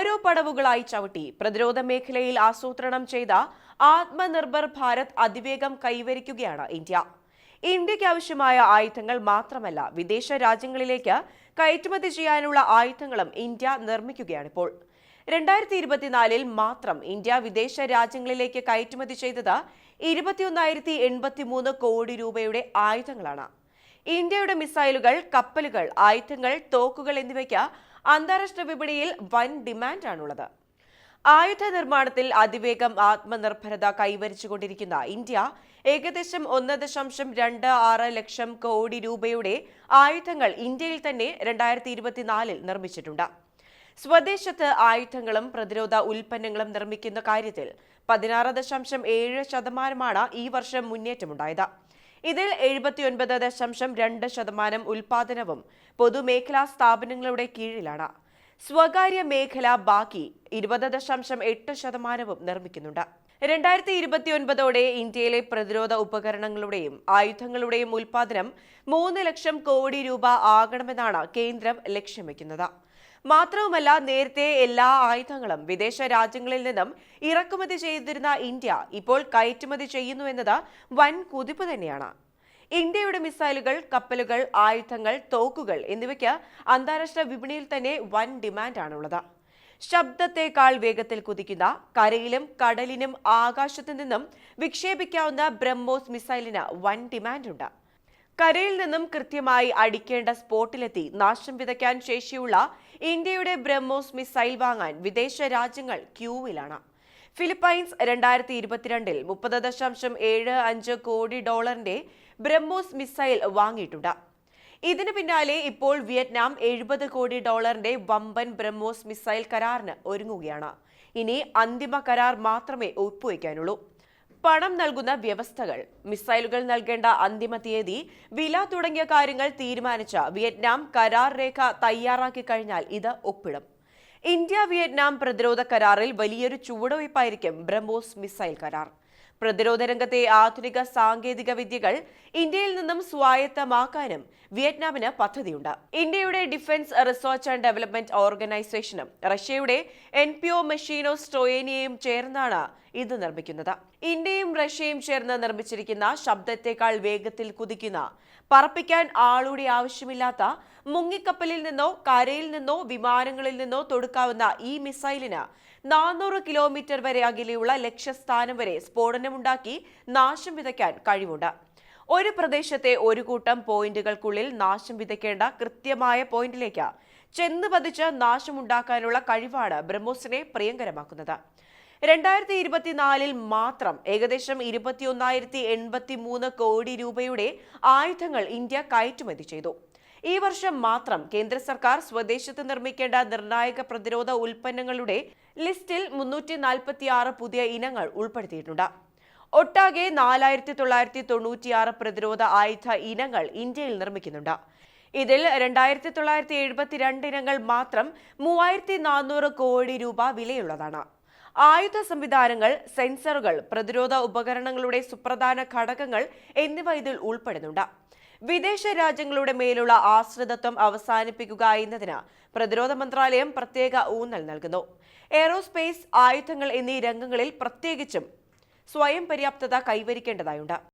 ഓരോ പടവുകളായി ചവിട്ടി. പ്രതിരോധ മേഖലയിൽ ആസൂത്രണം ചെയ്ത ആത്മനിർഭർ ഭാരത് അതിവേഗം കൈവരിക്കുകയാണ് ഇന്ത്യ. ഇന്ത്യയ്ക്ക് ആവശ്യമായ ആയുധങ്ങൾ മാത്രമല്ല വിദേശ രാജ്യങ്ങളിലേക്ക് കയറ്റുമതി ചെയ്യാനുള്ള ആയുധങ്ങളും ഇന്ത്യ നിർമ്മിക്കുകയാണിപ്പോൾ. രണ്ടായിരത്തി ഇരുപത്തിനാലിൽ മാത്രം ഇന്ത്യ വിദേശ രാജ്യങ്ങളിലേക്ക് കയറ്റുമതി ചെയ്തത് ഇരുപത്തിയൊന്നായിരത്തി എൺപത്തിമൂന്ന് കോടി രൂപയുടെ ആയുധങ്ങളാണ്. ഇന്ത്യയുടെ മിസൈലുകൾ കപ്പലുകൾ ആയുധങ്ങൾ തോക്കുകൾ എന്നിവയ്ക്ക് അന്താരാഷ്ട്ര വിപണിയിൽ വൻ ഡിമാൻഡാണുള്ളത്. ആയുധ നിർമ്മാണത്തിൽ അതിവേഗം ആത്മനിർഭരത കൈവരിച്ചുകൊണ്ടിരിക്കുന്ന ഇന്ത്യ ഏകദേശം ഒന്ന് ദശാംശം രണ്ട് ആറ് ലക്ഷം കോടി രൂപയുടെ ആയുധങ്ങൾ ഇന്ത്യയിൽ തന്നെ രണ്ടായിരത്തി ഇരുപത്തിനാലിൽ നിർമ്മിച്ചിട്ടുണ്ട്. സ്വദേശത്ത് ആയുധങ്ങളും പ്രതിരോധ ഉൽപ്പന്നങ്ങളും നിർമ്മിക്കുന്ന കാര്യത്തിൽ പതിനാറ് ദശാംശം ഏഴ് ശതമാനമാണ് ഈ വർഷം മുന്നേറ്റമുണ്ടായത്. ഇതിൽ എഴുപത്തിയൊൻപത് ദശാംശം രണ്ട് ശതമാനം ഉൽപാദനവും പൊതുമേഖലാ സ്ഥാപനങ്ങളുടെ കീഴിലാണ്. സ്വകാര്യ മേഖല ബാക്കി ഇരുപത് ദശാംശം എട്ട് ശതമാനവും നിർമ്മിക്കുന്നുണ്ട്. രണ്ടായിരത്തി ഇരുപത്തിയൊൻപതോടെ ഇന്ത്യയിലെ പ്രതിരോധ ഉപകരണങ്ങളുടെയും ആയുധങ്ങളുടെയും ഉൽപാദനം മൂന്ന് ലക്ഷം കോടി രൂപ ആകണമെന്നാണ് കേന്ദ്രം ലക്ഷ്യം വെക്കുന്നത് മാത്രവുമല്ല നേരത്തെ എല്ലാ ആയുധങ്ങളും വിദേശ രാജ്യങ്ങളിൽ നിന്നും ഇറക്കുമതി ചെയ്തിരുന്ന ഇന്ത്യ ഇപ്പോൾ കയറ്റുമതി ചെയ്യുന്നു എന്നത് വൻ കുതിപ്പ് തന്നെയാണ്. ഇന്ത്യയുടെ മിസൈലുകൾ കപ്പലുകൾ ആയുധങ്ങൾ തോക്കുകൾ എന്നിവയ്ക്ക് അന്താരാഷ്ട്ര വിപണിയിൽ തന്നെ വൻ ഡിമാൻഡാണുള്ളത്. ശബ്ദത്തേക്കാൾ വേഗത്തിൽ കുതിക്കുന്ന കരയിലും കടലിനും ആകാശത്തു നിന്നും വിക്ഷേപിക്കാവുന്ന ബ്രഹ്മോസ് മിസൈലിന് വൻ ഡിമാൻഡുണ്ട്. കരയിൽ നിന്നും കൃത്യമായി അടിക്കേണ്ട സ്പോട്ടിലെത്തി. നാശം വിതയ്ക്കാൻ ശേഷിയുള്ള ഇന്ത്യയുടെ ബ്രഹ്മോസ് മിസൈൽ വാങ്ങാൻ വിദേശ രാജ്യങ്ങൾ ക്യൂവിലാണ്. ഫിലിപ്പൈൻസ് രണ്ടായിരത്തി ഇരുപത്തിരണ്ടിൽ മുപ്പത് ദശാംശം ഏഴ് അഞ്ച് കോടി ഡോളറിന്റെ ബ്രഹ്മോസ് മിസൈൽ വാങ്ങിയിട്ടുണ്ട്. ഇതിന് പിന്നാലെ ഇപ്പോൾ വിയറ്റ്നാം എഴുപത് കോടി ഡോളറിന്റെ വമ്പൻ ബ്രഹ്മോസ് മിസൈൽ കരാറിന് ഒരുങ്ങുകയാണ്. ഇനി അന്തിമ കരാർ മാത്രമേ ഒപ്പുവയ്ക്കാനുള്ളൂ പണം നൽകുന്ന വ്യവസ്ഥകൾ. മിസൈലുകൾ നൽകേണ്ട അന്തിമ തീയതി വില തുടങ്ങിയ കാര്യങ്ങൾ തീരുമാനിച്ച വിയറ്റ്നാം കരാർ രേഖ തയ്യാറാക്കി കഴിഞ്ഞാൽ ഇത് ഒപ്പിടും. ഇന്ത്യ വിയറ്റ്നാം പ്രതിരോധ കരാറിൽ വലിയൊരു ചുവടുവയ്പായിരിക്കും ബ്രഹ്മോസ് മിസൈൽ കരാർ. പ്രതിരോധ രംഗത്തെ ആധുനിക സാങ്കേതിക വിദ്യകൾ ഇന്ത്യയിൽ നിന്നും സ്വായത്തമാക്കാനും വിയറ്റ്നാമിന് പദ്ധതിയുണ്ട്. ഇന്ത്യയുടെ ഡിഫൻസ് റിസർച്ച് ആൻഡ് ഡെവലപ്മെന്റ് ഓർഗനൈസേഷനും റഷ്യയുടെ എൻ പി ഒ മെഷീനോ സ്ട്രോയേനിയയും ചേർന്നാണ് ഇത് നിർമ്മിക്കുന്നത്. ഇന്ത്യയും റഷ്യയും ചേർന്ന് നിർമ്മിച്ചിരിക്കുന്ന ശബ്ദത്തെക്കാൾ വേഗത്തിൽ കുതിക്കുന്ന പറപ്പിക്കാൻ ആളുടെ ആവശ്യമില്ലാത്ത മുങ്ങിക്കപ്പലിൽ നിന്നോ കരയിൽ നിന്നോ വിമാനങ്ങളിൽ നിന്നോ തൊടുക്കാവുന്ന ഈ മിസൈലിന് നാനൂറ് കിലോമീറ്റർ വരെ അകലെയുള്ള ലക്ഷ്യസ്ഥാനം വരെ സ്ഫോടനമുണ്ടാക്കി നാശം വിതയ്ക്കാൻ കഴിവുണ്ട്. ഒരു പ്രദേശത്തെ ഒരു കൂട്ടം പോയിന്റുകൾക്കുള്ളിൽ നാശം വിതയ്ക്കേണ്ട കൃത്യമായ പോയിന്റിലേക്ക് ചെന്ന് പതിച്ച് നാശമുണ്ടാക്കാനുള്ള കഴിവാണ് ബ്രഹ്മോസിനെ പ്രിയങ്കരമാക്കുന്നത്. രണ്ടായിരത്തി ഇരുപത്തിനാലിൽ മാത്രം ഏകദേശം ഇരുപത്തിയൊന്നായിരത്തി എൺപത്തി മൂന്ന് കോടി രൂപയുടെ ആയുധങ്ങൾ ഇന്ത്യ കയറ്റുമതി ചെയ്തു. ഈ വർഷം മാത്രം കേന്ദ്ര സർക്കാർ സ്വദേശത്ത് നിർമ്മിക്കേണ്ട നിർണായക പ്രതിരോധ ഉൽപ്പന്നങ്ങളുടെ ലിസ്റ്റിൽ മുന്നൂറ്റി നാൽപ്പത്തി ആറ് പുതിയ ഇനങ്ങൾ ഉൾപ്പെടുത്തിയിട്ടുണ്ട്. ഒട്ടാകെ നാലായിരത്തി തൊള്ളായിരത്തി തൊണ്ണൂറ്റിയാറ് പ്രതിരോധ ആയുധ ഇനങ്ങൾ ഇന്ത്യയിൽ നിർമ്മിക്കുന്നുണ്ട്. ഇതിൽ രണ്ടായിരത്തി തൊള്ളായിരത്തി എഴുപത്തിരണ്ട് ഇനങ്ങൾ മാത്രം മൂവായിരത്തി നാനൂറ് കോടി രൂപ വിലയുള്ളതാണ്. ആയുധ സംവിധാനങ്ങൾ സെൻസറുകൾ പ്രതിരോധ ഉപകരണങ്ങളുടെ സുപ്രധാന ഘടകങ്ങൾ എന്നിവ ഇതിൽ ഉൾപ്പെടുന്നുണ്ട്. വിദേശ രാജ്യങ്ങളുടെ മേലുള്ള ആശ്രിതത്വം അവസാനിപ്പിക്കുക എന്നതിന് പ്രതിരോധ മന്ത്രാലയം പ്രത്യേക ഊന്നൽ നൽകുന്നു. എയ്റോസ്പേസ് ആയുധങ്ങൾ എന്നീ രംഗങ്ങളിൽ പ്രത്യേകിച്ചും സ്വയം പര്യാപ്തത കൈവരിക്കേണ്ടതായുണ്ട്.